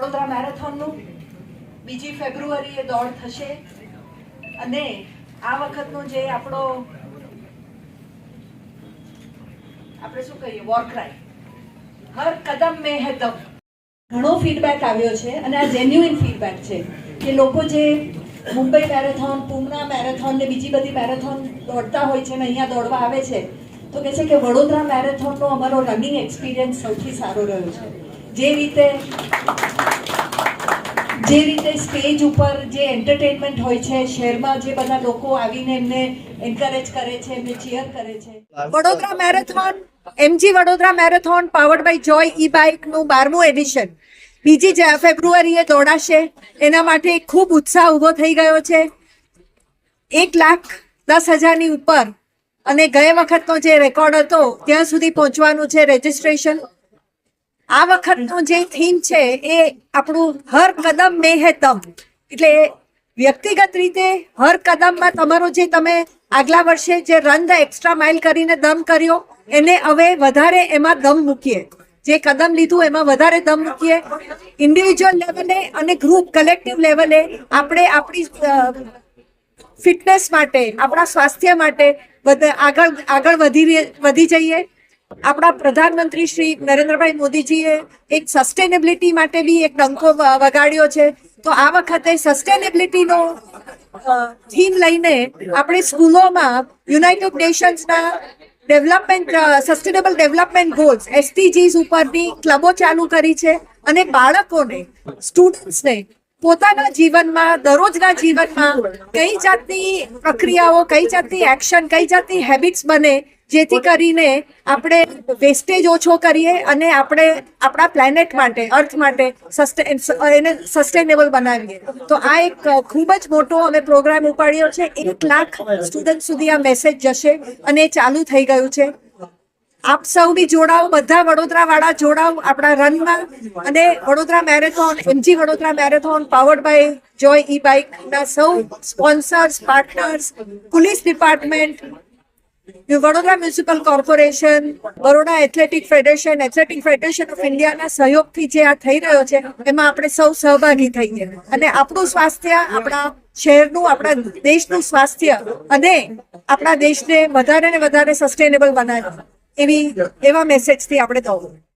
વડોદરા મેરેથોનનું બીજી ફેબ્રુઆરીએ દોડ થશે. અને આ વખતનો જે આપણો આપણે શું કહીએ વોર ક્રાય હર કદમ મેં હે દમ. ઘણો ફીડબેક આવ્યો છે અને આ જેન્યુઇન ફીડબેક છે કે લોકો જે મુંબઈ મેરેથોન પૂમના મેરેથોન ને બીજી બધી મેરેથોન દોડતા હોય છે ને અહીંયા દોડવા આવે છે, તો કહે છે કે વડોદરા મેરેથોનનો અમારો રનિંગ એક્સપિરિયન્સ સૌથી સારો રહ્યો છે. જે રીતે જે રીતે સ્ટેજ ઉપર જે એન્ટરટેનમેન્ટ હોય છે, શહેરમાં જે બધા લોકો આવીને એમને એન્કરેજ કરે છે, એમને ચીયર કરે છે. Vadodara marathon MG Vadodara marathon powered by Joy e બાઇકનું બારમું એડિશન. બીજી ફેબ્રુઆરીએ દોડાશે, એના માટે ખૂબ ઉત્સાહ ઊભો થઈ ગયો છે. એક લાખ દસ હજારની ઉપર અને ગયા વખતનો જે રેકોર્ડ હતો, ત્યાં સુધી પહોંચવાનું છે રજીસ્ટ્રેશન આ વખતનો જે થીમ છે એ આપણું હર કદમ મે હે તમ. એટલે વ્યક્તિગત રીતે હર કદમમાં તમારો જે તમે આગલા વર્ષે જે રન ધ એક્સ્ટ્રા માઇલ કરીને દમ કર્યો, એને હવે વધારે એમાં દમ મૂકીએ. જે કદમ લીધું એમાં વધારે દમ મૂકીએ. ઇન્ડિવિજ્યુઅલ લેવલે અને ગ્રુપ કલેક્ટિવ લેવલે આપણે આપણી ફિટનેસ માટે, આપણા સ્વાસ્થ્ય માટે આગળ આગળ વધી વધી જઈએ. આપણા પ્રધાનમંત્રી શ્રી નરેન્દ્રભાઈ મોદીજીએ એક સસ્ટેનેબિલિટી માટે બી એક ડંકો વગાડ્યો છે. તો આ વખતે સસ્ટેનેબિલિટીનો થીમ લઈને આપણે સ્કૂલોમાં united નેશન્સના development sustainable development goals SDGs ઉપરની ક્લબો ચાલુ કરી છે અને બાળકોને સ્ટુડન્ટ્સને પોતાના જીવનમાં, દરરોજના જીવનમાં કઈ જાતની પ્રક્રિયાઓ, કઈ જાતની એક્શન કઈ જાતની હેબિટ્સ બને જેથી કરીને આપણે વેસ્ટેજ ઓછો કરીએ અને આપણે આપણા પ્લેનેટ માટે અર્થ માટે એને સસ્ટેનેબલ બનાવીએ. તો આ એક ખૂબ જ મોટો અમે પ્રોગ્રામ ઉપાડ્યો છે. એક લાખ સ્ટુડન્ટ સુધી આ મેસેજ જશે અને એ ચાલુ થઈ ગયું છે. આપ સૌ બી જોડાઓ બધા વડોદરા વાળા જોડાઓ આપણા રનમાં. અને Vadodara marathon MG Vadodara marathon powered by Joy e bike ના સૌ sponsors partners police department Vadodara municipal corporation Baroda athletic federation athletic federation of ઇન્ડિયાના સહયોગથી જે આ થઈ રહ્યો છે, એમાં આપણે સૌ સહભાગી થઈએ. અને આપણું સ્વાસ્થ્ય, આપણા શહેરનું, આપણા દેશનું સ્વાસ્થ્ય અને આપણા દેશને વધારે ને વધારે સસ્ટેનેબલ બનાવે. એવી, એવા મેસેજથી આપણે દઉં.